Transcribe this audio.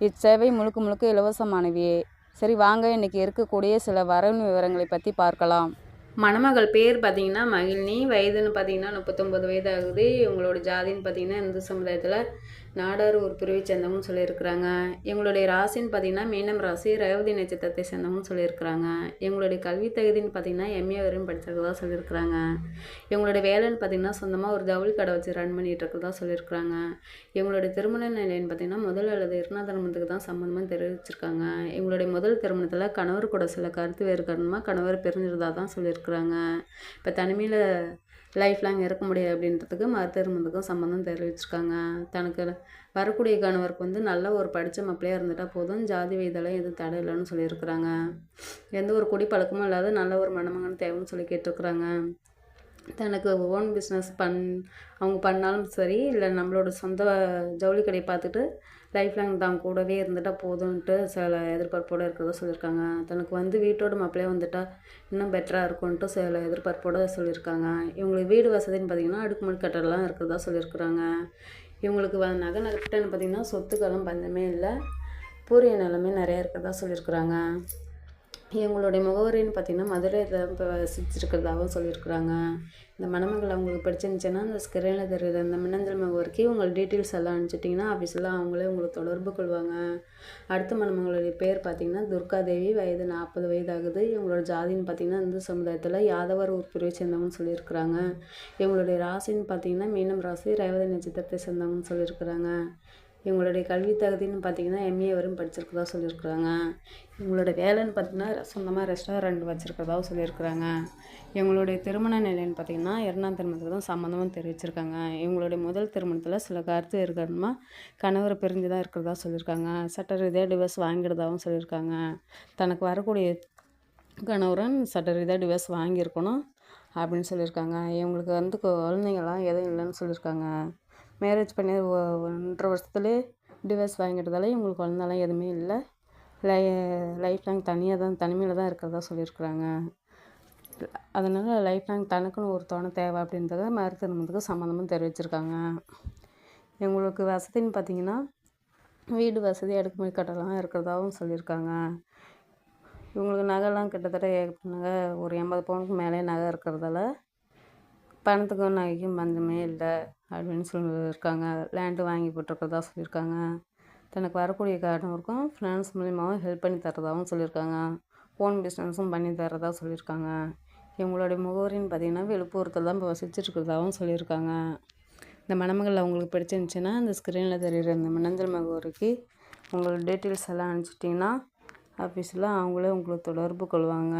இச்சேவை முழுக்க முழுக்க இலவசமானவையே. சரி வாங்க இன்னைக்கு இருக்கக்கூடிய சில வரவு விவரங்களை பற்றி பார்க்கலாம். மணமகள் பேர் பார்த்தீங்கன்னா மகிழினி வயதுன்னு பார்த்தீங்கன்னா முப்பத்தொம்பது வயது ஆகுது இவங்களோட ஜாதின்னு பார்த்தீங்கன்னா இந்து சமுதாயத்தில் நாடார் ஒரு பிரிவை சேர்ந்தவங்கன்னு சொல்லியிருக்கிறாங்க. எங்களுடைய ராசின்னு பார்த்தீங்கன்னா மீனம் ராசி ரேவதி நட்சத்திரத்தை சேர்ந்தவங்கன்னு சொல்லியிருக்கிறாங்க. எங்களுடைய கல்வி தகுதின்னு பார்த்தீங்கன்னா எம்ஏ வரையும் படிச்சிருக்கதா சொல்லியிருக்கிறாங்க. எங்களுடைய வேலைன்னு பார்த்தீங்கன்னா சொந்தமாக ஒரு ஜவுளி கடை வச்சு ரன் பண்ணிட்டு இருக்கிறதா சொல்லியிருக்கிறாங்க. எங்களுடைய திருமண நிலைன்னு பார்த்தீங்கன்னா முதல் அல்லது இரண்டாம் திருமணத்துக்கு தான் சம்மந்தமாக தெரிவிச்சிருக்காங்க. எங்களுடைய முதல் திருமணத்தில் கணவர் கூட சில கருத்து வேறு காரணமாக கணவர் பிரிஞ்சிருந்தா தான் சொல்லியிருக்காங்க. இருக்கிறாங்க இப்போ தனிமையில் லைஃப் லாங் இருக்க முடியாது அப்படின்றதுக்கு மறு சம்மந்தம் தெரிவிச்சிருக்காங்க. தனக்கு வரக்கூடிய கணவருக்கு வந்து நல்ல ஒரு படித்த மாப்பிள்ளையாக இருந்துட்டால் போதும். ஜாதி வயதெல்லாம் எதுவும் தடை இல்லைன்னு சொல்லியிருக்கிறாங்க. எந்த ஒரு குடி பழக்கமும் இல்லாத நல்ல ஒரு மணமகன் தேவைன்னு சொல்லி கேட்டிருக்கிறாங்க. தனக்கு ஓன் பிஸ்னஸ் பண் அவங்க பண்ணாலும் சரி இல்லை நம்மளோட சொந்த ஜவுளி கடையை பார்த்துட்டு லைஃப் லாங் தான் கூடவே இருந்துட்டால் போதும்ன்ட்டு சில எதிர்பார்ப்போடு இருக்கிறதா சொல்லியிருக்காங்க. தனக்கு வந்து வீட்டோட மாப்பிள்ளையே வந்துட்டால் இன்னும் பெட்டராக இருக்கும்ன்ட்டு சில எதிர்பார்ப்போடு சொல்லியிருக்காங்க. இவங்களுக்கு வீடு வசதின்னு பார்த்திங்கன்னா அடுக்குமாடி கட்டடலாம் இருக்கிறதா சொல்லியிருக்கிறாங்க. இவங்களுக்கு வ நகை நட்டுன்னு பார்த்திங்கன்னா சொத்துக்கெல்லாம் பஞ்சமே இல்லை. பூரிய நிலமே நிறையா இருக்கிறதா சொல்லியிருக்கிறாங்க. இவங்களுடைய முகவரின்னு பார்த்தீங்கன்னா மதுரையில் இப்போ வசிச்சிருக்கிறதாகவும் சொல்லியிருக்கிறாங்க. இந்த மணமகள் அவங்களுக்கு பிடிச்சிருந்துச்சுன்னா அந்த ஸ்கிரீனில் தெரியுது அந்த மின்னஞ்சல் முகவரிக்கு உங்கள் டீட்டெயில்ஸ் எல்லாம் அனுப்பிச்சிட்டிங்கன்னா ஆஃபீஸில் அவங்களே உங்களுக்கு தொடர்பு கொள்வாங்க. அடுத்த மணமகளுடைய பேர் பார்த்தீங்கன்னா துர்காதேவி. வயது நாற்பது வயது ஆகுது இவங்களோட ஜாதின்னு பார்த்தீங்கன்னா இந்து சமுதாயத்தில் யாதவர் ஒரு பிரிவை சேர்ந்தவங்கன்னு சொல்லியிருக்கிறாங்க. இவங்களுடைய ராசின்னு பார்த்தீங்கன்னா மீனம் ராசி ரேவதி நட்சத்திரத்தை சேர்ந்தவங்கன்னு சொல்லியிருக்கிறாங்க. இவங்களுடைய கல்வி தகுதின்னு பார்த்தீங்கன்னா எம்ஏ வரையும் படிச்சிருக்கதா சொல்லியிருக்கிறாங்க. இவங்களோட வேலைன்னு பார்த்தீங்கன்னா சொந்தமாக ரெஸ்டாரண்ட் வச்சுருக்கிறதாவும் சொல்லியிருக்கிறாங்க. இவங்களுடைய திருமண நிலைன்னு பார்த்தீங்கன்னா இரண்டாம் திருமணத்துக்கு தான் சம்மந்தமாக தெரிவிச்சிருக்காங்க. இவங்களுடைய முதல் திருமணத்தில் சில கருத்து இருக்கணுமா கணவர் பிரிஞ்சு தான் இருக்கிறதா சொல்லியிருக்காங்க. சட்ட ரீதியாக டிவர்ஸ் வாங்கிடுதாகவும் சொல்லியிருக்காங்க. தனக்கு வரக்கூடிய கணவரன் சட்ட ரீதியாக டிவர்ஸ் வாங்கியிருக்கணும் அப்படின்னு சொல்லியிருக்காங்க. இவங்களுக்கு வந்து குழந்தைங்களாம் எதுவும் இல்லைன்னு சொல்லியிருக்காங்க. மேரேஜ் பண்ணி ஒ- ஒன்றரை வருஷத்துலேயே டிவோர்ஸ் வாங்கிட்டதால இவங்களுக்கு குழந்தலாம் எதுவுமே இல்லை. லை லைஃப் லாங் தனியாக தான் தனிமையில் தான் இருக்கிறதா சொல்லியிருக்கிறாங்க. அதனால் லைஃப் லாங் தனக்குன்னு ஒரு துணை தேவை அப்படின்றத மறு திருமணத்துக்கு சம்மந்தமும் தெரிவிச்சிருக்காங்க. எங்களுக்கு வசதின்னு பார்த்தீங்கன்னா வீடு வசதி அடுக்குமாடி கட்டலாம் இருக்கிறதாகவும் சொல்லியிருக்காங்க. இவங்களுக்கு நகைலாம் கிட்டத்தட்ட ஏகப்பட்ட நகை ஒரு எண்பது பவுனுக்கு மேலே நகை இருக்கிறதால பணத்துக்கும் நகைக்கும் பஞ்சமே இல்லை அப்படின்னு சொல்லியிருக்காங்க லேண்டு வாங்கி போட்டிருக்கறதா சொல்லியிருக்காங்க. தனக்கு வரக்கூடிய கணவருக்கும் ஃபினான்ஸ் மூலியமாகவும் ஹெல்ப் பண்ணி தரதாகவும் சொல்லியிருக்காங்க. ஓன் பிஸ்னஸும் பண்ணி தரதா சொல்லியிருக்காங்க. இவங்களுடைய முகவரின்னு பார்த்தீங்கன்னா விழுப்புரத்தில் தான் இப்போ வசிச்சிருக்கிறதாகவும் சொல்லியிருக்காங்க. இந்த மணமகள் அவங்களுக்கு பிடிச்சிருந்துச்சின்னா இந்த ஸ்க்ரீனில் தெரிகிற இந்த மின்னஞ்சல் முகவரிக்கு உங்களோட டீட்டெயில்ஸ் எல்லாம் அனுப்பிச்சிட்டிங்கன்னா ஆஃபீஸில் அவங்களே உங்களுக்கு தொடர்பு கொள்வாங்க.